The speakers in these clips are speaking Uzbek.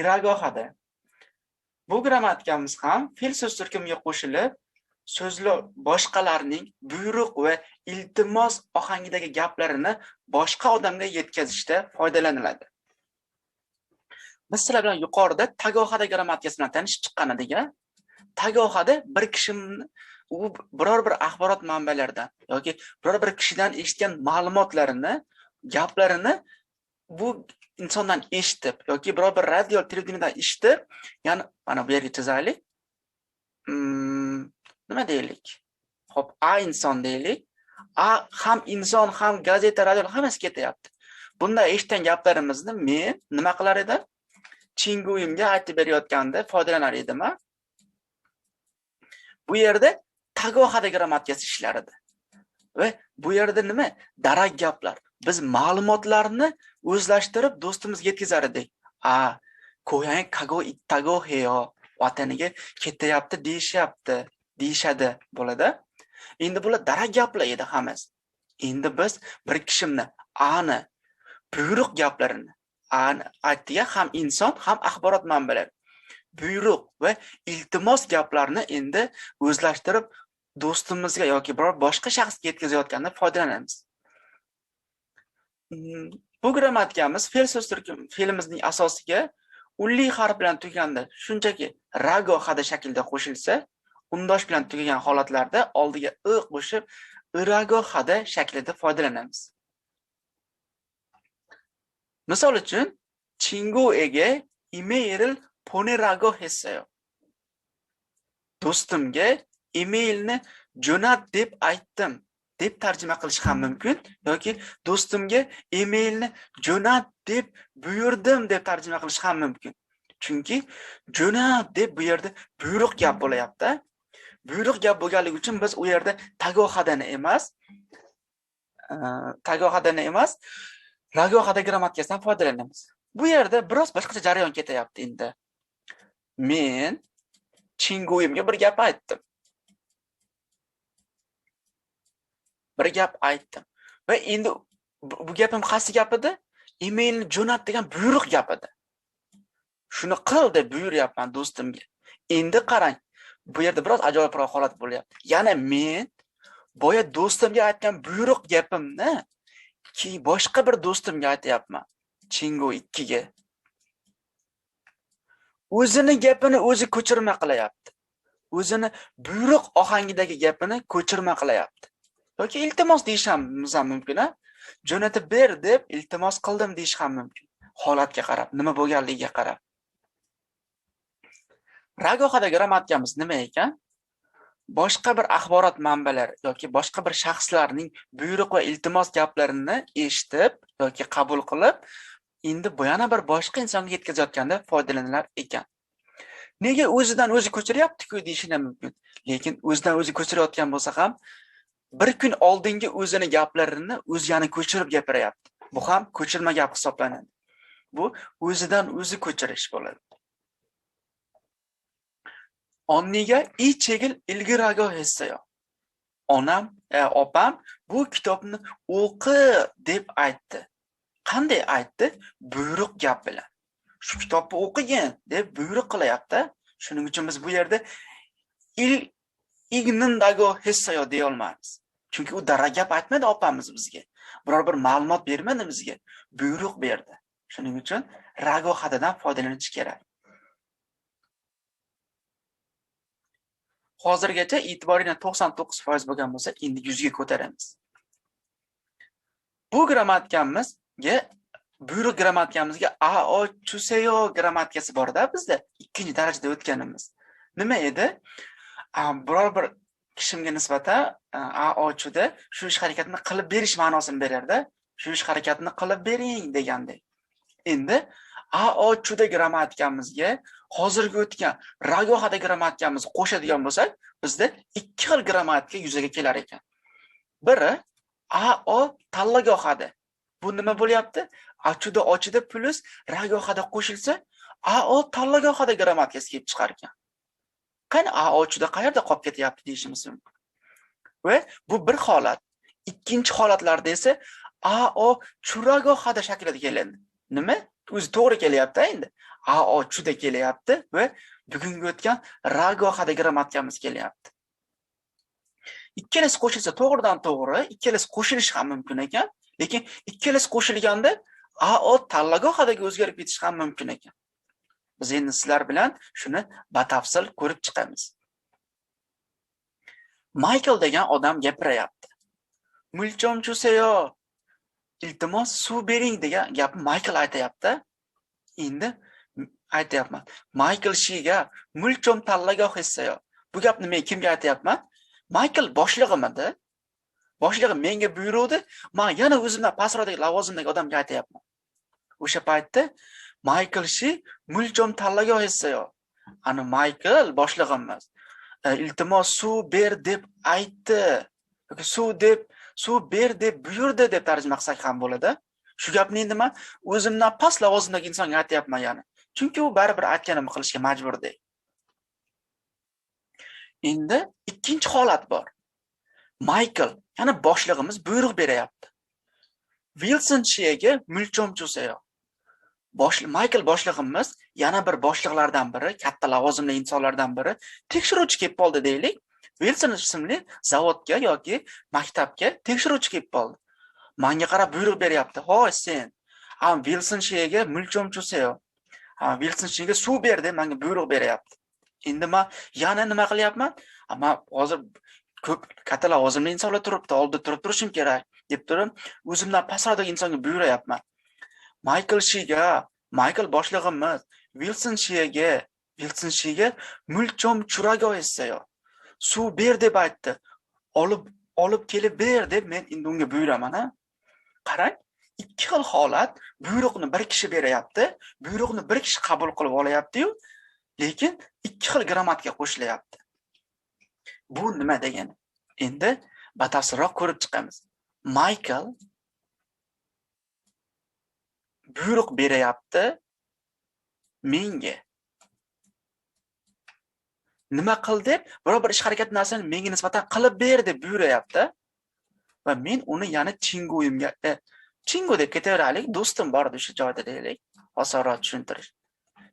iragohada bu grammatikamiz ham fe'l so'z turkumiga qo'shilib so'zlar boshqalarning buyruq va iltimos ohangidagi gaplarini boshqa odamga yetkazishda foydalaniladi. Biz sizlar bilan yuqorida tagohada grammatikasi bilan tanishib chiqqan edik tagohada bir kishini u biror bir axborot manbalaridan yoki biror bir kishidan eshitgan ma'lumotlarini gaplarini bu insondan eshitib yoki biror bir radio televideniyadan eshitib ya'ni mana bu yerga chizaylik. Hmm, nima deylik? Ho'p a inson deylik. A ham inson ham gazeta radio hammasi ketyapti. Bunday eshitgan gaplarimizni men nima qilar edim? Chinguyimga aytib berayotganda foydalanar edim a bu yerda tagohada grammatikasi ishlar edi. Va bu yerda nima? Darak gaplar. Biz ma'lumotlarni o'zlashtirib do'stimizga yetkazar edik. A ko'yang kago ittago heyo vataniga ketyapti deyishyapti deyishadi bo'ladi. Endi bular darak gaplar edi hammasi. Endi biz bir kishimni ani buyruq gaplarini aytdiga ham inson ham axborot manbalari buyruq va iltimos gaplarni endi o'zlashtirib do'stimizga yoki biror boshqa shaxsga yetkazayotganda foydalanamiz. bu grammatikamiz fe'l so'z turkum fe'limizning asosiga ulli harf bilan tugaganda shunchaki rago hada shaklida qo'shilsa undosh bilan tugagan holatlarda oldiga i qo'shib irago hada shaklida foydalanamiz misol uchun chingu ega imeyril ponerago hessayo do'stimga emailni jo'nat deb aytdim deb tarjima qilish ham mumkin yoki do'stimga emailni jo'nat deb buyurdim deb tarjima qilish ham mumkin. Chunki jo'nat deb bu yerda buyruq gap bo'layapti buyruq gap bo'lganligi uchun biz u yerda tagohadani emas e, tagohadani emas ragohada grammatikasidan foydalanamiz. Bu yerda biroz boshqacha jarayon ketyapti endi. Men chinguimga bir gap aytdim. Bir gap aytdim. Va endi bu gapim qaysi gap edi? Emailni jo'nat degan buyruq gap edi. Shuni qil deb buyuryapman do'stimga. Endi qarang bu yerda biroz ajoyibroq holat bo'lyapti. Yana men boya do'stimga aytgan buyruq gapimni keyin boshqa bir do'stimga aytyapman. Chingo ikkiga. O'zini gapini o'zi ko'chirma qilyapti o'zini buyruq ohangidagi gapini ko'chirma qilyapti yoki iltimos deyish ham mumkin a jo'natib ber deb iltimos qildim deyish ham mumkin. Holatga qarab nima bo'lganligiga qarab. Ragohada grammatikamiz nima ekan? Boshqa bir axborot manbalari yoki boshqa bir shaxslarning buyruq va iltimos gaplarini eshitib yoki qabul qilib endi bu yana bir boshqa insonga yetkazayotganda foydalanilar ekan. Nega o'zidan o'zi ko'chiryaptiku deyishing ham mumkin. Lekin o'zidan o'zi ko'chirayotgan bo'lsa ham bir kun oldingi o'zini gaplarini o'zi yana ko'chirib gapiryapti bu ham ko'chirma gap hisoblanadi. Bu o'zidan o'zi ko'chirish bo'ladi. Onniga i chegil ilgirago hessayo onam e, opam bu kitobni o'qi deb aytdi. Qanday aytdi? Buyruq gap bilan. Shu kitobni o'qigin deb buyruq qilyapti. Shuning uchun biz bu yerda il ignindago hessayo deyolmaymiz chunki u dara gap aytmadi opamiz bizga. Biror bir ma'lumot bermadi bizga. Buyruq berdi. Shuning uchun ragohadadan foydalanish kerak. Hozirgacha e'tiboringlar to'qson to'qqiz foiz bo'lgan bo'lsa endi yuzga ko'taramiz. Bu grammatikamizga buyruq grammatikamizga ao chuseyo grammatikasi borda bizda ikkinchi darajada o'tganimiz. Nima edi? Biror bir kishimga nisbatan e, aochuda shu ish harakatini qilib berish ma'nosini berarda shu ish harakatini qilib bering degandek. Endi aochuda grammatikamizga hozirgi o'tgan ragohada grammatikamiz qo'shadigan bo'lsak bizda ikki xil grammatika yuzaga kelar ekan. Biri ao tallagohada bu nima bo'lyapti? Achuda ochida plus ragohada qo'shilsa ao tallagohada grammatikasi kelib chiqar ekan. Qani ao juda qayerda qolib ketyapti deyishimiz mumkin. Va bu bir holat. Ikkinchi holatlarda esa ao churagohada shaklida keladi nima? O'zi to'g'ri kelyapti endi. Ao juda kelyapti va bugungi o'tgan rago grammatikamiz kelyapti. Ikkalasi qo'shilsa to'g'ridan to'g'ri ikkalasi qo'shilishi ham mumkin ekan lekin ikkalasi qo'shilganda ao tanlagohadagi o'zgarib ketishi ham mumkin ekan. Biz endi sizlar bilan shuni batafsil ko'rib chiqamiz. Maykl degan odam gapiryapti mulchom chusayo iltimos suv bering degan gapni maykl aytyapti endi aytyapman maykl shiga mulchom tanlagoh hissayo bu gapni men kimga aytyapman maykl boshlig'imidi boshlig'im menga buyuruvdi man yana o'zimdan pastroqdagi lavozimdagi odamga aytyapman o'sha paytda maykl shi mulchom tanlagoh hissayo ani maykl boshlig'imiz emas. iltimos suv ber deb aytdi. Yoki suv deb suv ber deb buyurdi deb tarjima qilsak ham bo'ladi. Shu gapni endi man o'zimdan past lavozimdagi insonga aytyapman ya'ni. chunki u baribir aytganimni qilishga majburdek endi ikkinchi holat bor. Maykl ya'ni boshlig'imiz buyruq beryapti. Vilson shiyaga mulchom cho'sayo bosh maykl boshlig'imiz yana bir boshliqlardan biri katta lavozimli insonlardan biri. Tekshiruvchi kelib qoldi deylik. Vilson ismli zavodga yoki maktabga tekshiruvchi kelib qoldi. Manga qarab buyruq beryapti. Hoy sen. Vilson shega mulchom cho'sayo vilson shiyaga suv ber deb manga buyruq beryapti. Endi man yana nima qilyapman? Man hozir ko'p katta lavozimli insonlar turibdi oldida turib turishim kerak deb turib o'zimdan pastroqdagi insonga buyuryapman. Maykl shiga maykl boshlig'imiz Wilson Shiga, Wilson shiga mulchom churago essayo. Suv ber deb aytdi. Olib olib kelib ber deb men endi unga buyuraman a qarang ikki xil holat. Buyruqni bir kishi beryapti buyruqni bir kishi qabul qilib olayapti-yu, lekin ikki xil grammatika qo'shilyapti. Bu nima degani? Endi batafsilroq ko'rib chiqamiz. Michael buyruq berayapti menga. Nima qil deb biror bir ish harakat narsani menga nisbatan qilib ber deb buyuryapti va men uni yana chingo'yimga e, chingu deb ketaveraylik do'stim bor edi o'sha joyda deylik osonroq tushuntirish.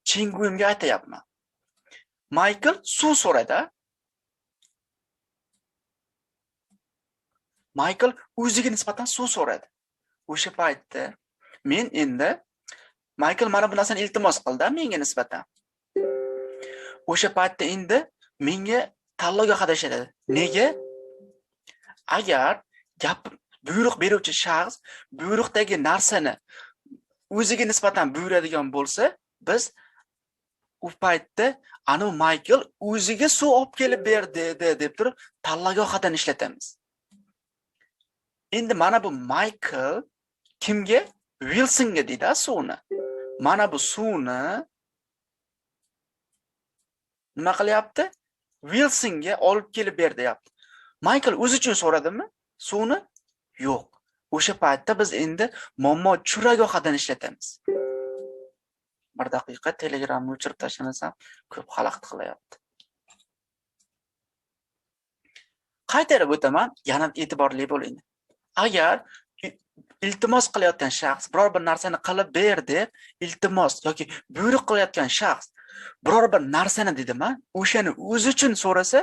Chingo'yimga aytyapman. Maykl suv so'radi. Maykl o'ziga nisbatan suv so'radi. O'sha paytda men endi maykl mana bu narsani iltimos qildi menga nisbatan. O'sha paytda endi menga tanlovga qadashadi nega? Agar gap buyruq beruvchi shaxs buyruqdagi narsani o'ziga nisbatan buyuradigan bo'lsa biz u paytda anavi maykl o'ziga suv olib kelib berdi deb turib tanlagohadan ishlatamiz endi mana bu maykl kimga vilsonga deydi suvni mana bu suvni nima qilyapti? Vilsonga olib kelib ber deyapti. Maykl o'zi uchun so'radimi? Suvni yo'q. O'sha paytda biz endi muammo churagohidan ishlatamiz. Bir daqiqa telegramni o'chirib tashlamasam ko'p xalaqit qilyapti qaytarib o'taman yana e'tiborli bo'ling. Agar iltimos qilayotgan shaxs biror bir narsani qilib ber deb iltimos yoki buyruq qilayotgan shaxs biror bir narsani deydimi o'shani o'zi uchun so'rasa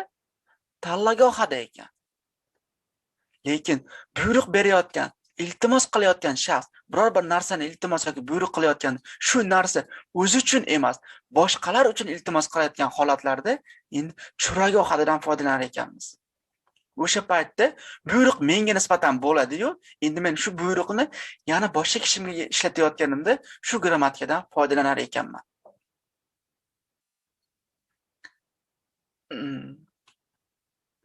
tanlagohada ekan. Lekin buyruq berayotgan iltimos qilayotgan shaxs biror bir narsani iltimos yoki buyruq qilayotgan shu narsa o'zi uchun emas boshqalar uchun iltimos qilayotgan holatlarda endi churagohadadan foydalanar ekanmiz. O'sha paytda buyruq menga nisbatan bo'ladiyu. Endi men shu buyruqni yana boshqa kishimga ishlatayotganimda shu grammatikadan foydalanar ekanman. Mm.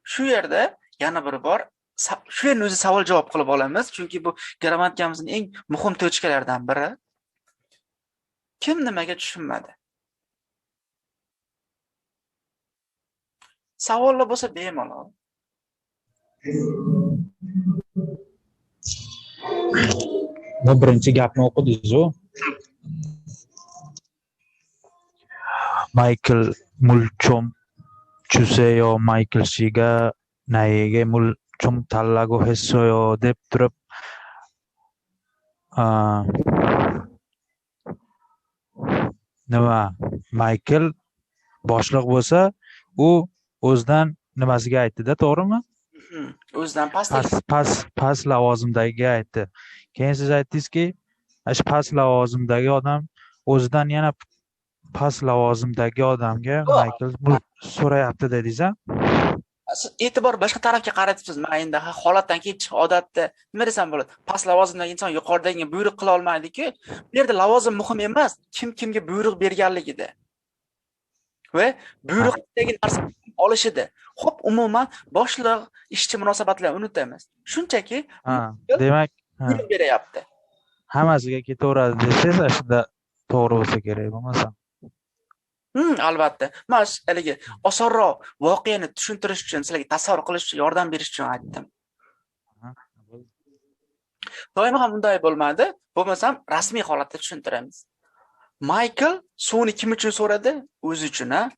Shu yerda yana bir bor. Shu yerni o'zi savol javob qilib olamiz chunki bu grammatikamizning eng muhim tochkalaridan biri. Kim nimaga tushunmadi? Savollar bo'lsa bemalol. Bu birinchi gapni o'qidingizu maykl mulchom chuseyo maykl shiga nayiga mulchom tallago hessoyo deb turib nima Maykl boshliq bo'lsa, u o'zidan nimasiga aytdida to'g'rimi? O'zidan past Past past lavozimdagiga aytdi. Keyin siz aytdingizki, shu past lavozimdagi odam o'zidan yana past lavozimdagi odamga. Maykl so'rayapti dedingiz-a? siz e'tibor boshqa tarafga qaratyapsiz man endi holatdan kelib chiqib odatda nima desam bo'ladi past lavozimdagi inson yuqoridagiga buyruq qila olmaydiku bu yerda lavozim muhim emas kim kimga buyruq berganligida va buyruqdagi narsa olishida. Ho'p umuman boshliq ishchi munosabatlarini unutamiz. Shunchaki Ha, demak, buyruq beryapti. Hammasiga ketaveradi desangiz, ana shunda to'g'ri bo'lsa kerak bo'lmasa. Hmm, albatta. Man haligi osonroq voqeani tushuntirish uchun sizlarga tasavvur qilish uchun yordam berish uchun aytdim. Doimo ham bunday bo'lmadi. Bo'lmasam rasmiy holatda tushuntiramiz maykl suvni kim uchun so'radi? O'zi uchun a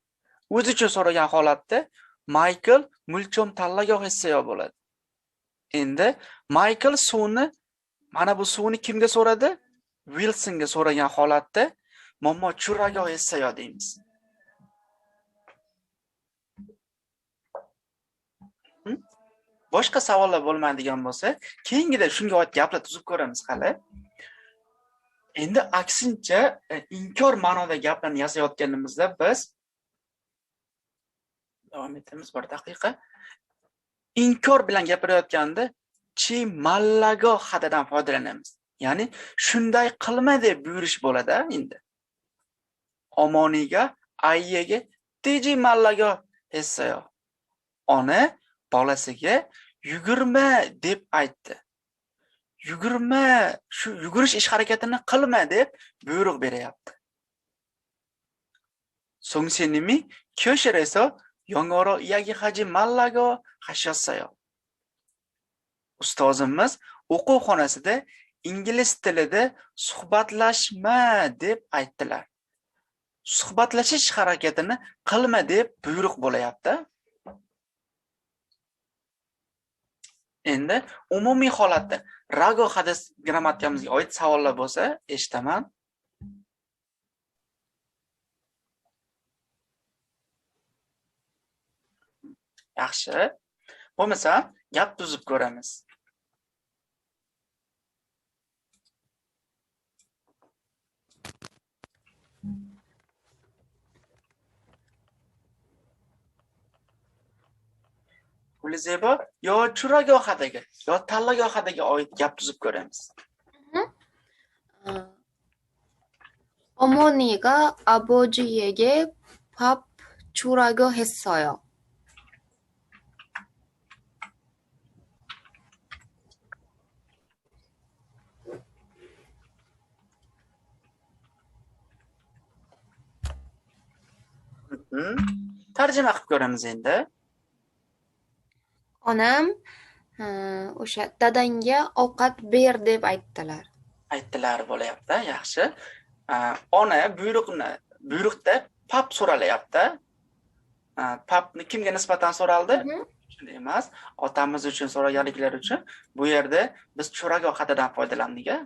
o'zi uchun so'ragan holatda maykl mulchom tanlagoh hissaya bo'ladi. Endi maykl suvni mana bu suvni kimga so'radi? Vilsonga so'ragan holatda muammo churagoh hissaya deymiz. Hm? Boshqa savollar bo'lmaydigan bo'lsa keyingida shunga oid gaplar tuzib ko'ramiz hali. Endi aksincha e, inkor ma'noda gaplarni yozayotganimizda biz davom etamiz bir daqiqa. Inkor bilan gapirayotganda chi mallago hadidan foydalanamiz. Ya'ni shunday qilma deb buyurish bo'ladi endi. Omoniga ayyaga teji mallago hessayo ona bolasiga yugurma deb aytdi. Yugurma shu yugurish ish harakatini qilma deb buyruq beryapti. So'ngsenimi kyoshireso yongoro iyagi haji mallago hashassayo ustozimiz o'quvxonasida ingliz tilida suhbatlashma deb aytdilar. Suhbatlashish harakatini qilma deb buyruq bo'layapti endi umumiy holatda rago hadis grammatikamizga oid savollar bo'lsa eshitaman. Yaxshi. Bo'lmasa gap tuzib ko'ramiz. Gulzebo yo churagohadagi yo tanlagohadagi oid gap tuzib ko'ramiz 어, 어머니가 아버지에게 밥 주라고 했어요. Mhm. tarjima qilib ko'ramiz endi onam 어, o'sha dadangga ovqat ber deb aytdilar. aytdilar bo'layapti yaxshi A, ona buyruqni buyruqda pap so'ralyapti A, papni kimga nisbatan so'raldi Mhm. shunday emas otamiz uchun so'raganliklari uchun bu yerda biz cho'ragoh hadidan foydalandik a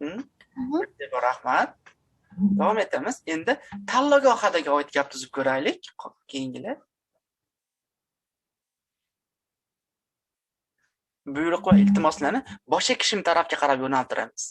Hmm? Mhm. rahmat davom etamiz endi tanlagoh hadiga oid gap tuzib ko'raylik keyingilar buyruq va iltimoslarni boshqa kishim tarafga qarab yo'naltiramiz.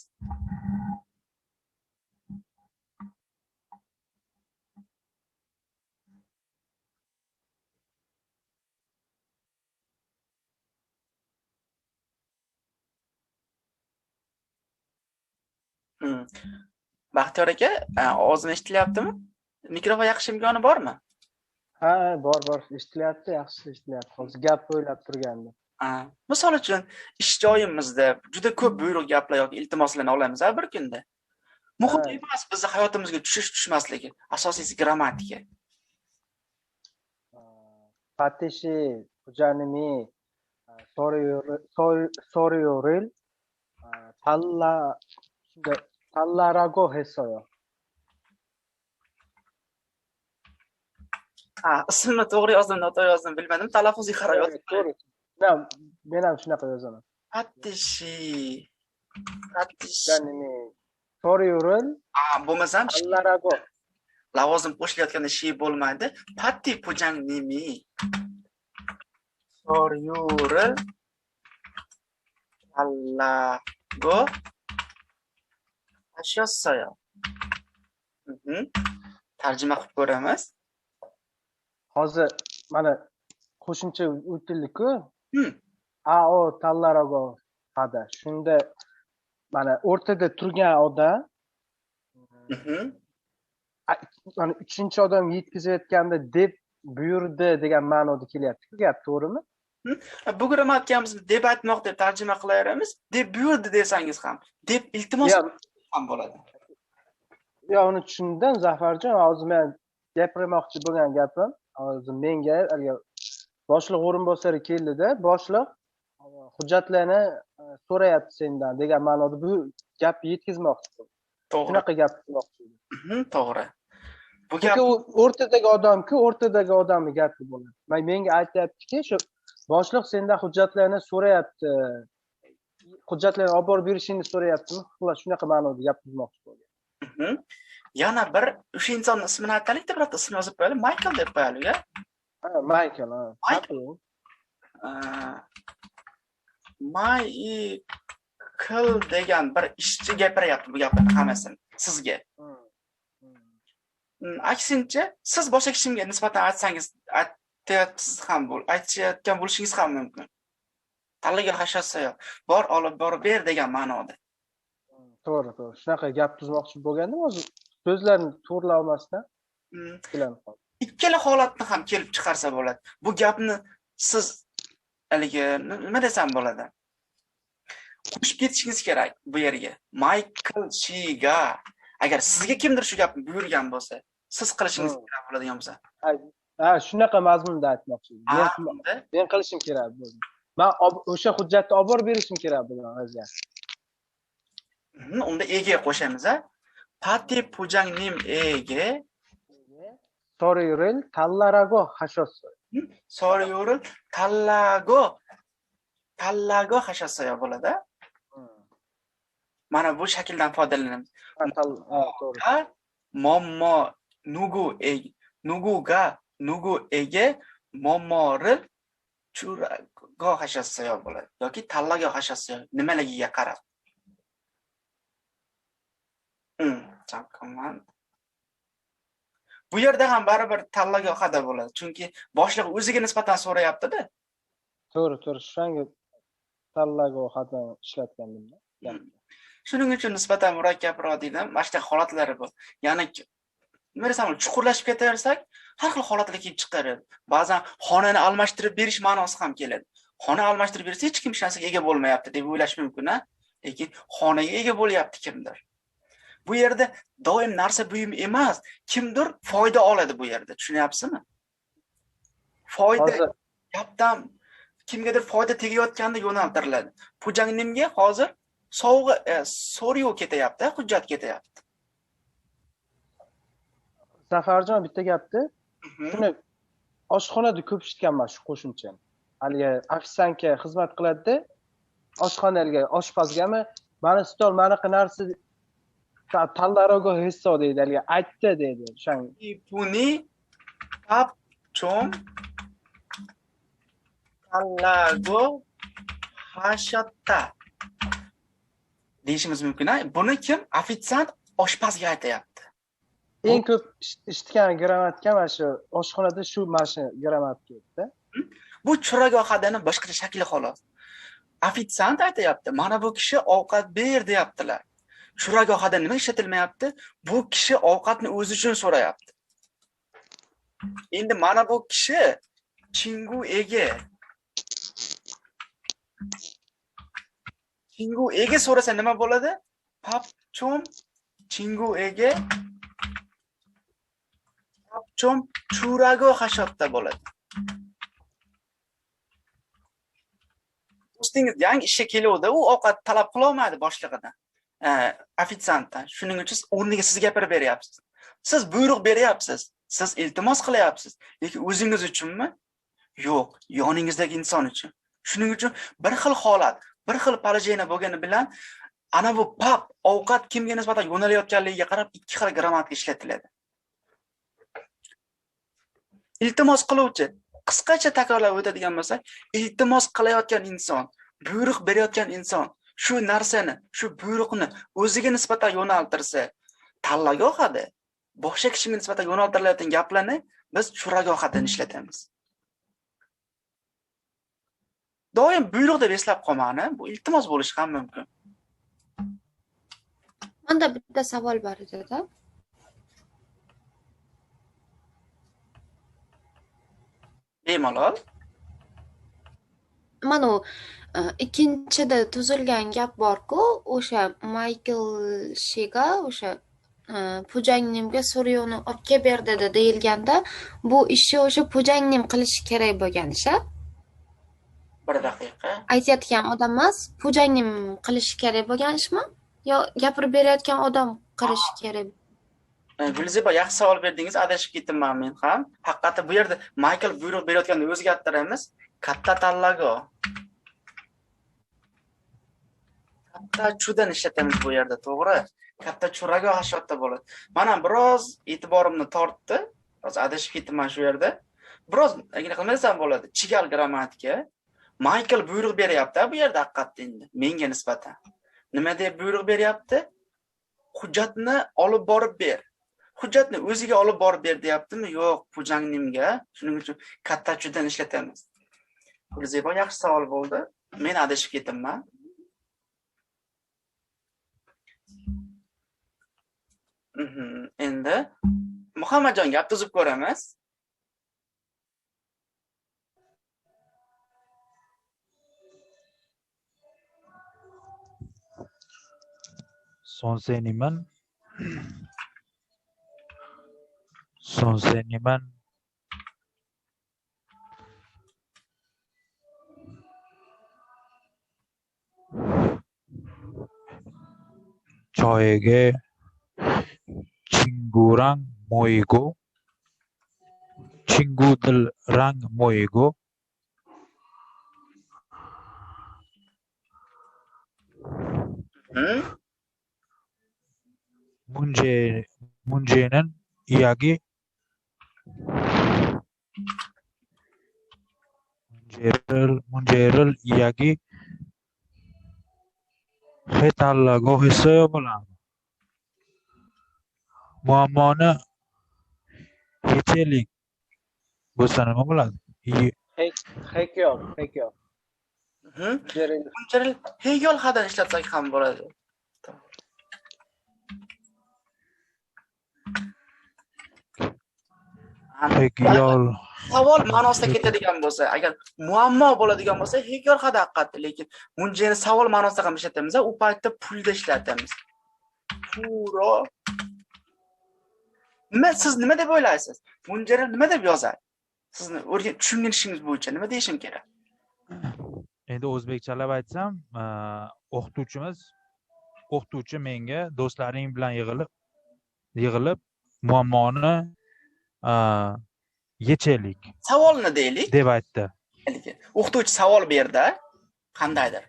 Hmm. baxtiyor aka ovozim eshitilyaptimi? Mikrofon yaxshi imkoni bormi? Ha bor bor. Eshitilyapti yaxshi eshitilyapti. Hozir gap o'ylab turgandim misol uchun ish joyimizda juda ko'p buyruq gaplar yoki iltimoslarni olamiz bir kunda. Muhim emas bizni hayotimizga tushish tushmasligi asosiysi grammatika. Patishi xo'janimi so'riyoril talla tallarago hesoyo. Ha ismni to'g'ri yozdim noto'g'ri yozdim bilmadim. Talaffuziga qarab to'g'ri Na, men ham shunaqa yozaman patishi patishi xo'janimi Soryuril a bo'lmasam Tallarago. lavozim qo'shilayotganda shi bo'lmaydi patti pujangnimi soryuril tallago haşhassaya Mhm. tarjima qilib ko'ramiz. Hozir mana qo'shimcha o'tildi-ku. AO Tallarago hada. Shunda mana o'rtada turgan odam mana uchinchi odam yetkazayotganda deb buyurdi degan ma'noda kelyapti. Gap to'g'rimi? Bu grammatikamiz deb aytmoq deb tarjima qilaveramiz. Deb buyurdi desangiz ham deb iltimos ham bo'ladi. Yo uni tushundim zafarjon hozir men gapirmoqchi bo'lgan gapim hozir menga boshliq o'rinbosari keldida boshliq hujjatlarni e, so'rayapti sendan degan ma'noda bu gapni yetkazmoqchi to'g'ri. Shunaqa gap Mhm, to'g'ri. Bu gap o'rtadagi odamku o'rtadagi odamni gapi bo'ladi. Menga aytyaptiki shu boshliq sendan hujjatlarni so'rayapti hujjatlarni olib borib berishingni so'rayaptimi? Xullas shunaqa ma'noda gapirmoqchi bo'lgan Mhm. yana bir o'sha insonni ismini aytaylikda birotta ism yozib qo'yaylik. Maykl deb qo'yaylik a ha maykl ha Maykl. maykl degan bir ishchi gapiryapti bu gapni hammasini sizga. Hmm. Hmm. Mm, aksincha siz boshqa kishimga nisbatan aytsangiz aytyapsiz ham bo'l aytishayotgan bo'lishingiz ham mumkin. Tanlagan hashassayo bor olib borib ber degan ma'noda. To'g'ri to'g'ri. Shunaqa gap tuzmoqchi bo'lgandim hozir so'zlarni to'g'rilay olmasdan ikkilanib qoldim ikkala holatni ham kelib chiqarsa bo'ladi. Bu gapni siz haligi nima desam bo'ladi? Qo'shib ketishingiz kerak bu yerga. Maykl shiga. Agar sizga kimdir shu gapni buyurgan bo'lsa siz qilishingiz Hmm. kerak bo'ladigan bo'lsa. Ha shunaqa mazmunda aytmoqchi. Men qilishim kerak bo'ldi. Man o'sha hujjatni olib borib berishim kerak bo'lgan o'ziga unda ega qo'shamiz a pati pujangnim ege soriril tallarago hashosi soryuril tallago tallago hashassayo bo'ladi. Mana bu shakldan foydalanamiz. Mommo nugu eg nuguga nugu ege momoril churago hashassayo bo'ladi. Yoki tallago hashassayo nimaligiga qarab? Hmm, chaqaman. Bu yerda ham baribir tallago hada bo'ladi. Chunki boshliq o'ziga nisbatan so'rayaptida. To'g'ri to'g'ri. Shunga tallago xato ishlatgandim Hmm. shuning uchun nisbatan murakkabroq deydi mana shunaqa holatlari bor ya'ni nima desam chuqurlashib ketaversak har xil holatlarga kelib chiqadi ba'zan xonani almashtirib berish ma'nosi ham keladi. Xona almashtirib bersa hech kim hech narsaga ega bo'lmayapti deb o'ylash mumkin a lekin xonaga ega bo'lyapti kimdir bu yerda doim narsa buyum emas. Kimdir foyda oladi bu yerda tushunyapsizmi? Foyda gapdan kimgadir foyda tegayotganda yo'naltiriladi. Pujangnimga hozir? Sovg'a e, so'riyu ketyapti hujjat ketyapti zafarjon bitta gapni Mhm. shuni oshxonada ko'p eshitganman shu qo'shimchani haligi ofitsiantga xizmat qiladida oshxonaga oshpazgami? Mani stol manaqa narsa ta- tallarogo hisso deydi haligi aytdi deydi o'shan puni pap chom tallago hashatta. Deyishimiz mumkin buni kim ofitsiant oshpazga aytyapti? Eng ko'p eshit- eshitgan grammatika mana shu oshxonada shu mana shu grammatika bu churagohadani boshqacha shakli xolos. Ofitsiant aytyapti mana bu kishi ovqat ber deyaptilar churagohada nima ishlatilmayapti? Bu kishi ovqatni o'zi uchun so'rayapti. Endi mana bu kishi chingu ega chingu ega so'rasa nima bo'ladi? Papchom chingu ega papchom churago hashatda bo'ladi. Do'stingiz yangi ishga keluvdi. U ovqat talab qilolmadi boshlig'idan. Ofitsiantdan shuning uchun o'rniga siz gapirib beryapsiz. Siz buyruq beryapsiz. Siz iltimos qilyapsiz. Lekin o'zingiz uchunmi? Yo'q yoningizdagi inson uchun. Shuning uchun bir xil holat bir xil положение bo'lgani bilan ana bu pap ovqat kimga nisbatan yo'nalayotganligiga qarab ikki xil grammatika ishlatiladi. Iltimos qiluvchi qisqacha takrorlab o'tadigan bo'lsak iltimos qilayotgan inson buyruq berayotgan inson shu narsani shu buyruqni o'ziga nisbatan yo'naltirsa tanlagohada boshqa kishiga nisbatan yo'naltirilayotgan gaplarni biz shuragohadan ishlatamiz. Doim buyruq deb eslab qolmani bu iltimos bo'lishi ham mumkin. Manda bitta savol bor edida. Bemalol mana e, ikkinchida tuzilgan gap borku o'sha maykl shiga o'sha e, po'jangnimga suryoni olib kelib ber dedi deyilganda bu ishni o'sha po'jangnim qilishi kerak bo'lgan ish bir daqiqa. Aytayotgan odam emas po'jangnim qilishi kerak bo'lgan ishmi yo gapirib berayotgan odam qilishi kerak. E, gulziba yaxshi savol berdingiz adashib ketdimman men ham. Haqiqatda bu yerda maykl buyruq berayotganda o'zgartiramiz katta tanlago katta chudan ishlatamiz bu yerda to'g'ri? Katta churago hasharotda bo'ladi. Mana biroz e'tiborimni tortdi. Biroz adashib ketdim ketdimman shu yerda. Biroz nima qilmasam bo'ladi chigal grammatika. Maykl buyruq beryapti bu yerda haqiqatda endi menga nisbatan. Nima deb buyruq beryapti? Hujjatni olib borib ber. Hujjatni o'ziga olib borib ber deyaptimi? Yo'q po'jangnimga shuning uchun katta chudan ishlatamiz gulzebo yaxshi savol bo'ldi. Men adashib ketibman. Mhm, endi muhammadjon gap tuzib ko'ramiz sonsa niman niman 저에게 친구랑 모이고 친구들랑 모이고 응? 문제 문제는 이야기 문제를 문제를 이야기 hetallago hissayo bo'ladi muammoni yechaylik bo'lsa nima bo'ladi. Jeril. Bunchalik hegel hadan ishlatsak ham bo'ladi Hegel savol ma'nosida ketadigan bo'lsa agar muammo bo'ladigan bo'lsa hegel hada haqiqatda lekin munjeni savol ma'nosida ham ishlatamiz u paytda pulda ishlatamiz. Puro. Nima siz nima deb o'ylaysiz? Munjani nima deb yozadi? Sizni o'rgan tushunganishingiz bo'yicha nima deyishim kerak? Endi o'zbekchalab aytsam a, o'qituvchimiz o'qituvchi menga do'stlaring bilan yig'ilib yig'ilib muammoni yechaylik savolni deylik. deb aytdi. O'qituvchi savol berdi. Qandaydir?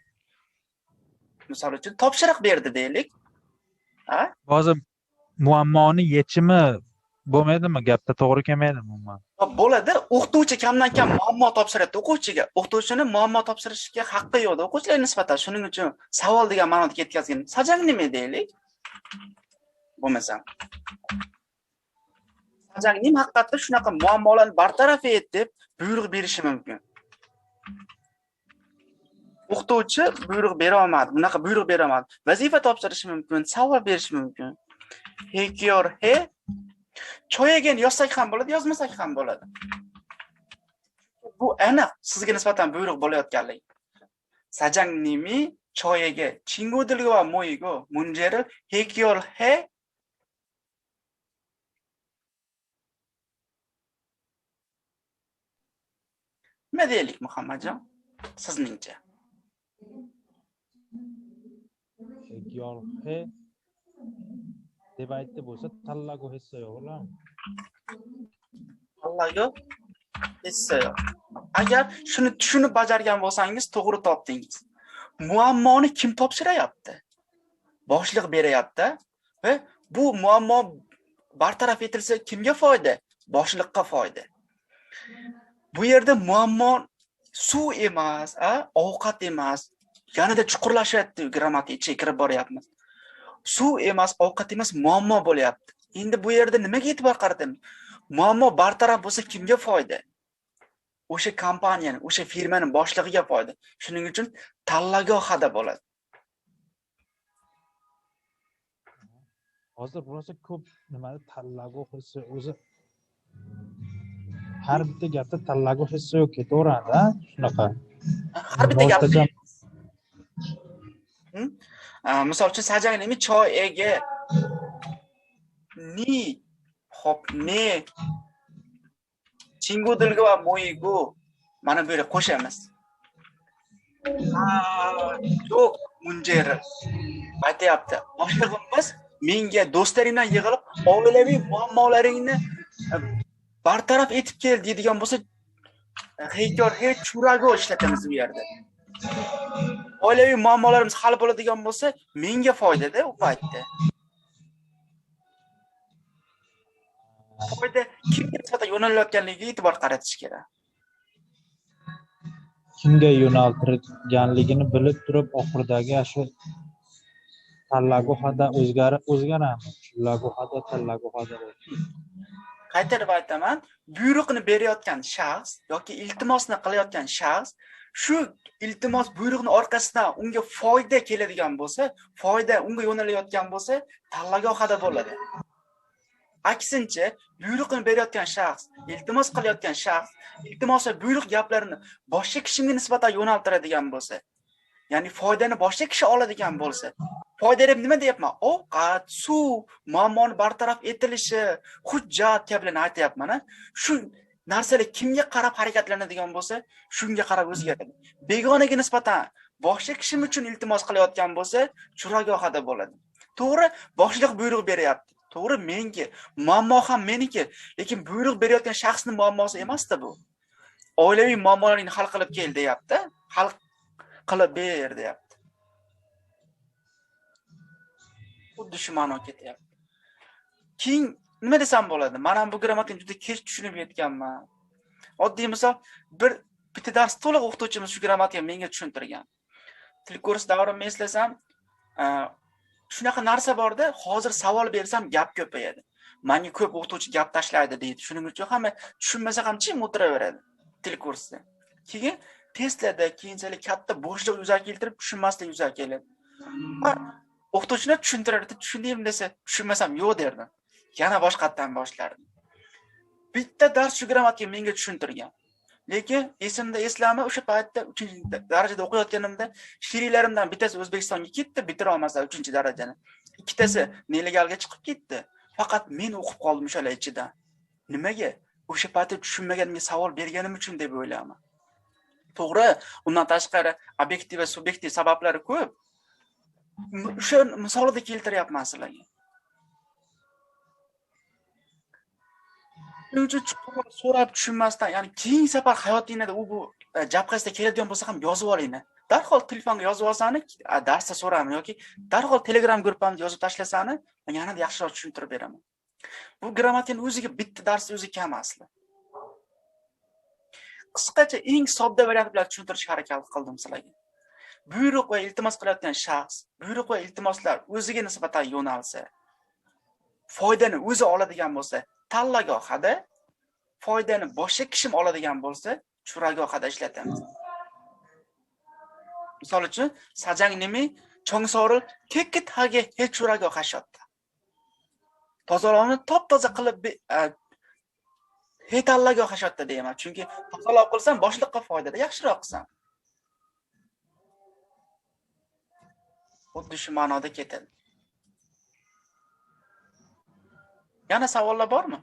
Misol uchun topshiriq berdi deylik. Hozir muammoni yechimi bo'lmaydimi? Gapda to'g'ri kelmaydimi umuman? Bo'ladi. O'qituvchi kamdan kam muammo topshiryapti. O'quvchiga o'qituvchini muammo topshirishga haqqi yo'qda o'quvchilarga nisbatan shuning uchun savol degan ma'noda ketkazgan sajang nima deylik? Bo'lmasam sajangnim haqiqatda shunaqa muammolarni bartaraf et deb buyruq berishi mumkin. O'qituvchi buyruq bera olmadi bunaqa buyruq bera olmadi. Vazifa topshirishi mumkin savol berishi mumkin. Hekyor he choyagan yozsak ham bo'ladi yozmasak ham bo'ladi. Bu aniq sizga nisbatan buyruq bo'layotganligi sajangnimi choyaga chingudilgo va moyigo munjeril hekyor he nima deylik muhammadjon sizningcha he deb aytdi bo'lsa tallago hissa yo'q Allohga hissa yo'q. Agar shuni tushunib bajargan bo'lsangiz, to'g'ri topdingiz. Muammoni kim topshirayapti? boshliq beryapti va bu muammo bartaraf etilsa kimga foyda boshliqqa foyda bu yerda muammo suv emas a ovqat emas. Yanada chuqurlashyapti grammatika ichiga kirib boryapmiz. Suv emas ovqat emas muammo bo'lyapti. Endi bu yerda nimaga e'tibor qaratamiz muammo bartaraf bo'lsa kimga foyda? O'sha kompaniyani o'sha firmani boshlig'iga foyda. Shuning uchun tanlagohada bo'ladi. Hozir rosa ko'p nimada tanlagoh o'zi har bitta gapda tanlagu hissi yo'q ketaveradida shunaqa. Har bitta gap А, misol uchun sajang nima choy ega ni hop ne chingu va mo'yigu mana bu yerga qo'shamiz. Ha, yo'q munjeri aytyapti. Boshlig'imiz menga do'stlaringdan yig'ilib oilaviy muammolaringni bartaraf etib kel deydigan bo'lsa heykor hech churago ishlatamiz bu yerda. Oilaviy muammolarimiz hal bo'ladigan bo'lsa menga foydada u paytda. Foyda kimga nisbatan yo'nalayotganligiga e'tibor qaratish kerak. Kimga yo'naltirganligini bilib turib oxiridagi shu tanlaguhada o'zgarib o'zgaramiz. Laguhada tanlaguhada qaytarib aytaman buyruqni berayotgan shaxs yoki iltimosni qilayotgan shaxs shu iltimos buyruqni orqasidan unga foyda keladigan bo'lsa foyda unga yo'nalayotgan bo'lsa tanlagohada bo'ladi. Aksincha buyruqni berayotgan shaxs iltimos qilayotgan shaxs iltimos va buyruq gaplarini boshqa kishiga nisbatan yo'naltiradigan bo'lsa ya'ni foydani boshqa kishi oladigan bo'lsa foyda deb nima deyapman? Ovqat suv muammoni bartaraf etilishi hujjat kabilarni aytyapman shu narsalar kimga qarab harakatlanadigan bo'lsa shunga qarab o'zgaradi. Begonaga nisbatan boshqa kishim uchun iltimos qilayotgan bo'lsa churagohada bo'ladi. To'g'ri boshliq buyruq beryapti. To'g'ri menga muammo ham meniki lekin buyruq berayotgan shaxsni muammosi emasda bu. Oilaviy muammolaringni hal qilib kel deyapti hal qilib ber deyapti. Xuddi shu ma'no ketyapti keyin nima desam bo'ladi? Man ham bu grammatikani juda kech tushunib yetganman. Oddiy misol bir bitta dars to'liq o'qituvchimiz shu grammatikani menga tushuntirgan. Til kurs davrimni eslasam e, shunaqa narsa borda hozir savol bersam gap ko'payadi. Manga ko'p o'qituvchi gap tashlaydi deydi. Shuning uchun hamma tushunmasa ham jim o'tiraveradi til kursida keyin testlarda keyinchalik katta bo'shliq yuzaga keltirib tushunmaslik yuzaga keladi. O'qituvchilar tushuntirardi tushundingmi desa tushunmasam yo'q derdim yana boshqatdan boshlardim bitta dars shu grammatika menga tushuntirgan. Lekin esimda eslami o'sha paytda uchinchi darajada o'qiyotganimda sheriklarimdan bittasi o'zbekistonga ketdi bitira olmaslar uchinchi darajani. Ikkitasi nelegalga chiqib ketdi. Faqat men o'qib qoldim o'shalar ichidan nimaga? O'sha paytda tushunmaganimga savol berganim uchun deb o'ylayman. To'g'ri undan tashqari obyektiv va subyektiv sabablari ko'p. M- o'sha misolida keltiryapman sizlarga shuning uchun chuqur so'rab tushunmasdan ya'ni keyingi safar hayotingizda u bu e, jabhasida keladigan bo'lsa ham yozib olinglar darhol telefonga yozib olsani darsda so'rayman yoki darhol telegram gruppamizga yozib tashlasani man yanada yaxshiroq tushuntirib beraman. Bu grammatikani o'ziga bitta darsni o'zi kam asli. Qisqacha eng sodda variant bilan tushuntirishga harakat qildim sizlarga. Buyruq va iltimos qilayotgan shaxs buyruq va iltimoslar o'ziga nisbatan yo'nalsa foydani o'zi oladigan bo'lsa tanlagohada foydani boshqa kishim oladigan bo'lsa churagohada ishlatamiz misol uchun sajang nimi chongsori tekki tagi hech churagoh hashotda top toza qilib be- e, a, deyman. Chunki tozalab qilsam boshliqqa foydada yaxshiroq qilsam. Xuddi shu ma'noda ketadi. Yana savollar bormi?